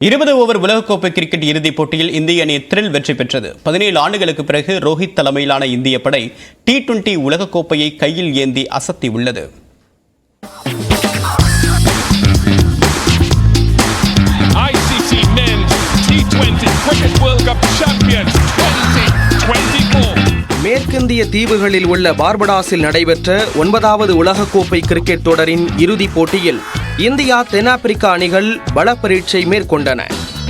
இருபது ஓவர் உலகக்கோப்பை கிரிக்கெட் இறுதிப் போட்டியில் இந்திய அணி த்ரில் வெற்றி பெற்றது பதினேழு ஆண்டுகளுக்கு பிறகு ரோஹித் தலைமையிலான இந்திய படை டி டுவெண்டி உலகக்கோப்பையை கையில் ஏந்தி அசத்தி உள்ளது ICC Men's T20 Cricket World Cup Champions 2024. மேற்கிந்திய தீவுகளில் உள்ள பார்படாஸில் நடைபெற்ற ஒன்பதாவது உலகக்கோப்பை கிரிக்கெட் தொடரின் இறுதிப் போட்டியில் இந்தியா தென்னாப்பிரிக்கா அணிகள் பல பரீட்சை மேற்கொண்டன.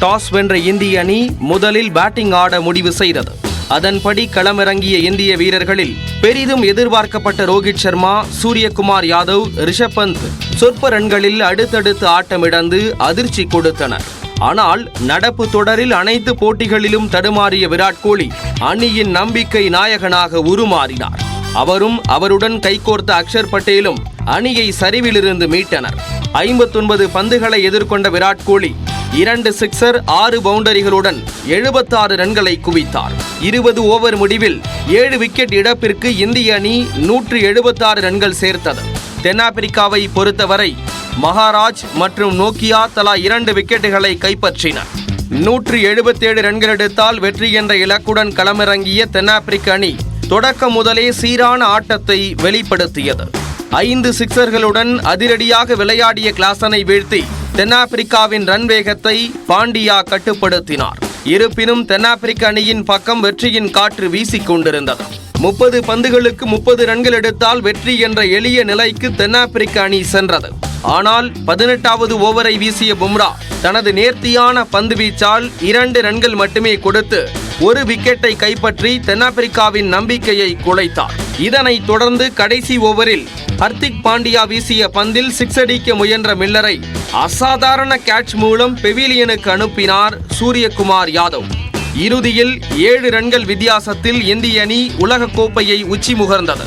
டாஸ் வென்ற இந்திய அணி முதலில் பேட்டிங் ஆட முடிவு செய்தது. அதன்படி களமிறங்கிய இந்திய வீரர்களில் பெரிதும் எதிர்பார்க்கப்பட்ட ரோஹித் சர்மா சூரியகுமார் யாதவ் ரிஷப் பந்த் சொற்ப ரன்களில் அடுத்தடுத்து ஆட்டமிழந்து அதிர்ச்சி கொடுத்தனர். ஆனால் நடப்பு தொடரில் அனைத்து போட்டிகளிலும் தடுமாறிய விராட் கோலி அணியின் நம்பிக்கை நாயகனாக உருமாறினார். அவரும் அவருடன் கைகோர்த்த அக்ஷர் பட்டேலும் அணியை சரிவிலிருந்து மீட்டனர். ஐம்பத்தொன்பது பந்துகளை எதிர்கொண்ட விராட் கோலி இரண்டு சிக்சர் ஆறு பவுண்டரிகளுடன் எழுபத்தாறு ரன்களை குவித்தார். இருபது ஓவர் முடிவில் ஏழு விக்கெட் இழப்பிற்கு இந்திய அணி நூற்று எழுபத்தாறு ரன்கள் சேர்த்தது. தென்னாப்பிரிக்காவை பொறுத்தவரை மகாராஜ் மற்றும் நோக்கியா தலா இரண்டு விக்கெட்டுகளை கைப்பற்றினர். நூற்று எழுபத்தேழு ரன்கள் எடுத்தால் வெற்றி என்ற இலக்குடன் களமிறங்கிய தென்னாப்பிரிக்க அணி தொடக்கம் முதலே சீரான ஆட்டத்தை வெளிப்படுத்தியது. ஐந்து சிக்சர்களுடன் அதிரடியாக விளையாடிய கிளாசனை வீழ்த்தி தென்னாப்பிரிக்காவின் ரன் வேகத்தை பாண்டியா கட்டுப்படுத்தினார். இருப்பினும் தென்னாப்பிரிக்க அணியின் பக்கம் வெற்றியின் காற்று வீசிக் கொண்டிருந்தது. முப்பது பந்துகளுக்கு முப்பது ரன்கள் எடுத்தால் வெற்றி என்ற எளிய நிலைக்கு தென்னாப்பிரிக்க அணி சென்றது. ஆனால் பதினெட்டாவது ஓவரை வீசிய பும்ரா தனது நேர்த்தியான பந்து வீச்சால் இரண்டு ரன்கள் மட்டுமே கொடுத்து ஒரு விக்கெட்டை கைப்பற்றி தென்னாப்பிரிக்காவின் நம்பிக்கையை குலைத்தார். இதனைத் தொடர்ந்து கடைசி ஓவரில் ஹர்திக் பாண்டியா வீசிய பந்தில் சிக்ஸ் அடிக்க முயன்ற மில்லரை அசாதாரண கேட்ச் மூலம் பெவிலியனுக்கு அனுப்பினார் சூரியகுமார் யாதவ். இறுதியில் ஏழு ரன்கள் வித்தியாசத்தில் இந்திய அணி உலகக்கோப்பையை உச்சி முகர்ந்தது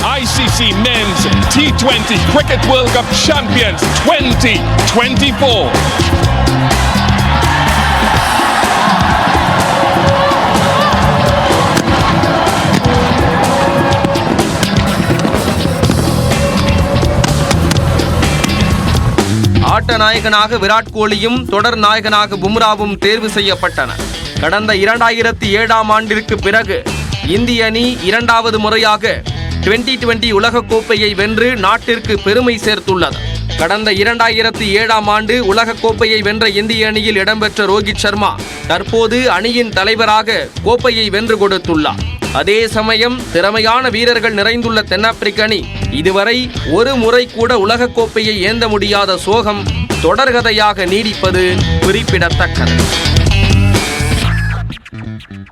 ICC Men's T20 Cricket World Cup Champions 2024. ஆட்ட நாயகனாக விராட் கோலியும் தொடர் நாயகனாக பும்ராவும் தேர்வு செய்யப்பட்டனர் கடந்த இரண்டாயிரத்தி ஏழாம் ஆண்டிற்கு பிறகு இந்திய அணி இரண்டாவது முறையாக டுவெண்டி டுவெண்டி உலகக்கோப்பையை வென்று நாட்டிற்கு பெருமை சேர்த்துள்ளது. கடந்த இரண்டாயிரத்தி ஏழாம் ஆண்டு உலகக்கோப்பையை வென்ற இந்திய அணியில் இடம்பெற்ற ரோஹித் சர்மா தற்போது அணியின் தலைவராக கோப்பையை வென்று கொடுத்துள்ளார். அதே சமயம் திறமையான வீரர்கள் நிறைந்துள்ள தென்னாப்பிரிக்க அணி இதுவரை ஒரு முறை கூட உலகக்கோப்பையை ஏந்த முடியாத சோகம் தொடர்கதையாக நீடிப்பது குறிப்பிடத்தக்கது.